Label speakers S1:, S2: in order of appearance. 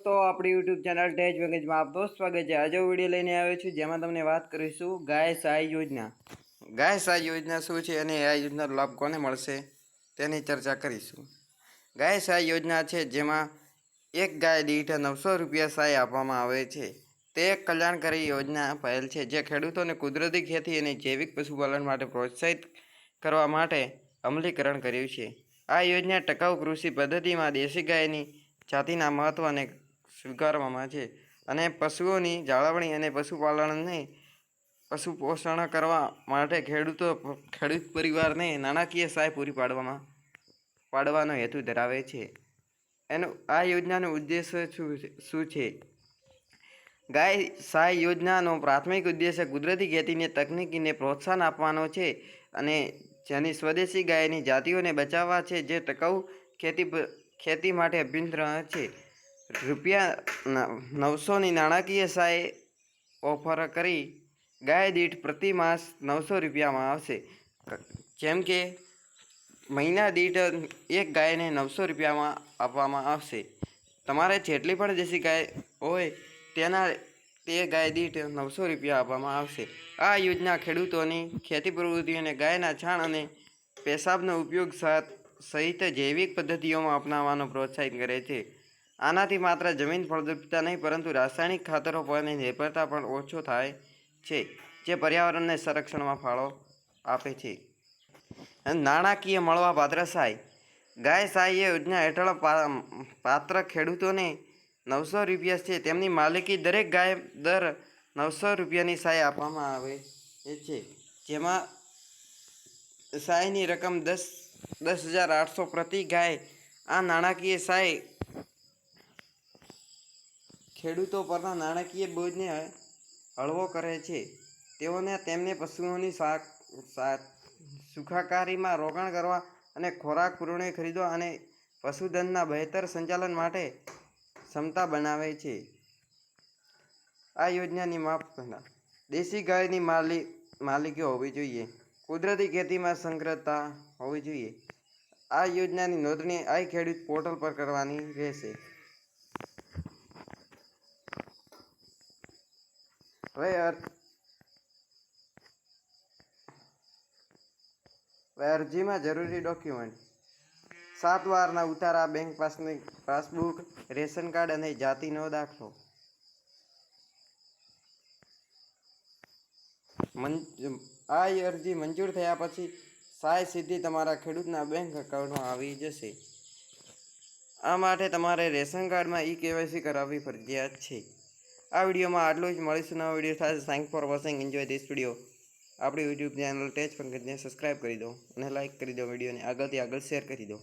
S1: દોસ્તો, આપણી YouTube channel ટેજ વેગેજમાં દોસ્ત સ્વાગત છે. આજે વીડિયો લઈને આવ્યો છું, જેમાં તમને વાત કરીશું ગાય સહાય યોજના. ગાય સહાય યોજના શું છે અને આ યોજનાનો લાભ કોને મળશે તેની ચર્ચા કરીશું. ગાય સહાય યોજના છે જેમાં એક ગાય દીઠ નવસો રૂપિયા સહાય આપવામાં આવે છે. તે એક કલ્યાણકારી યોજના પહેલ છે જે ખેડૂતોને કુદરતી ખેતી અને જૈવિક પશુપાલન માટે પ્રોત્સાહિત કરવા માટે અમલીકરણ કર્યું છે. આ યોજના ટકાઉ કૃષિ પદ્ધતિમાં દેશી ગાયની જાતિના મહત્ત્વને સ્વીકારવામાં છે. અને પશુઓની જાળવણી અને પશુપાલનને પશુ પોષણ કરવા માટે ખેડૂતો, ખેડૂત પરિવારને નાણાકીય સહાય પૂરી પાડવામાં, પાડવાનો હેતુ ધરાવે છે. એનો, આ યોજનાનો ઉદ્દેશ્ય શું શું છે? ગાય સહાય યોજનાનો પ્રાથમિક ઉદ્દેશ્ય કુદરતી ખેતીને તકનિકીને પ્રોત્સાહન આપવાનો છે અને જેની સ્વદેશી ગાયની જાતિઓને બચાવવા છે. જે ટકાઉ ખેતી ખેતી માટે અભ્યંતર છે. રૂપિયા નવસોની નાણાકીય સહાય ઓફર કરી, ગાય દીઠ પ્રતિ માસ નવસો રૂપિયામાં આવશે. જેમ કે, મહિના દીઠ એક ગાયને નવસો રૂપિયામાં આપવામાં આવશે. તમારે જેટલી પણ દેશી ગાય હોય, તેના, તે ગાય દીઠ નવસો રૂપિયા આપવામાં આવશે. આ યોજના ખેડૂતોની ખેતી પ્રવૃત્તિ અને ગાયના છાણ અને પેશાબનો ઉપયોગ સહિત જૈવિક પદ્ધતિઓમાં અપનાવવાનો પ્રોત્સાહિત કરે છે. આનાથી માત્ર જમીન ફળદ્રુપતા નહીં, પરંતુ રાસાયણિક ખાતરો પરની નિર્ભરતા પણ ઓછો થાય છે, જે પર્યાવરણને સંરક્ષણમાં ફાળો આપે છે. નાણાકીય મળવા પાત્ર સહાય ગાય સહાય યોજના હેઠળ પાત્ર ખેડૂતોને નવસો રૂપિયા છે, તેમની માલિકી દરેક ગાય દર નવસો રૂપિયાની સહાય આપવામાં આવે છે, જેમાં સહાયની રકમ દસ દસ હજાર આઠસો પ્રતિ ગાય. આ નાણાકીય સહાય ખેડૂતો પરના નાણાકીય બોજને હળવો કરે છે. તેઓને તેમને પશુઓની સુખાકારીમાં રોકાણ કરવા અને ખોરાક પૂરણે ખરીદવા અને પશુધનના બહેતર સંચાલન માટે ક્ષમતા બનાવે છે. આ યોજનાની માપદંડ દેશી ગાયની માલિક માલિકી હોવી જોઈએ. કુદરતી ખેતીમાં સંગ્રહતા હોવી જોઈએ. આ યોજનાની નોંધણી આઈ ખેડૂત પોર્ટલ પર કરવાની રહેશે. હવે અર- અરજીમાં જરૂરી ડોક્યુમેન્ટ સાત વારના ઉતારા બેંક પાસની પાસબુક રેશન કાર્ડ અને જાતિનો દાખલો. આ અરજી મંજૂર થયા પછી સાય સીધી તમારા ખેડૂતના બેંક એકાઉન્ટમાં આવી જશે. આ માટે તમારે રેશન કાર્ડમાં ઈ કેવાયસી કરાવવી ફરજિયાત છે. આ વિડીયોમાં આટલું જ. મળીશું નવા વીડિયો થાય thank for watching enjoy this video આપણી યુટ્યુબ ચેનલ ટેચ પણ કરીને સબસ્ક્રાઈબ કરી દો અને લાઇક કરી દો વિડીયોને. આગળથી આગળ શેર કરી દો.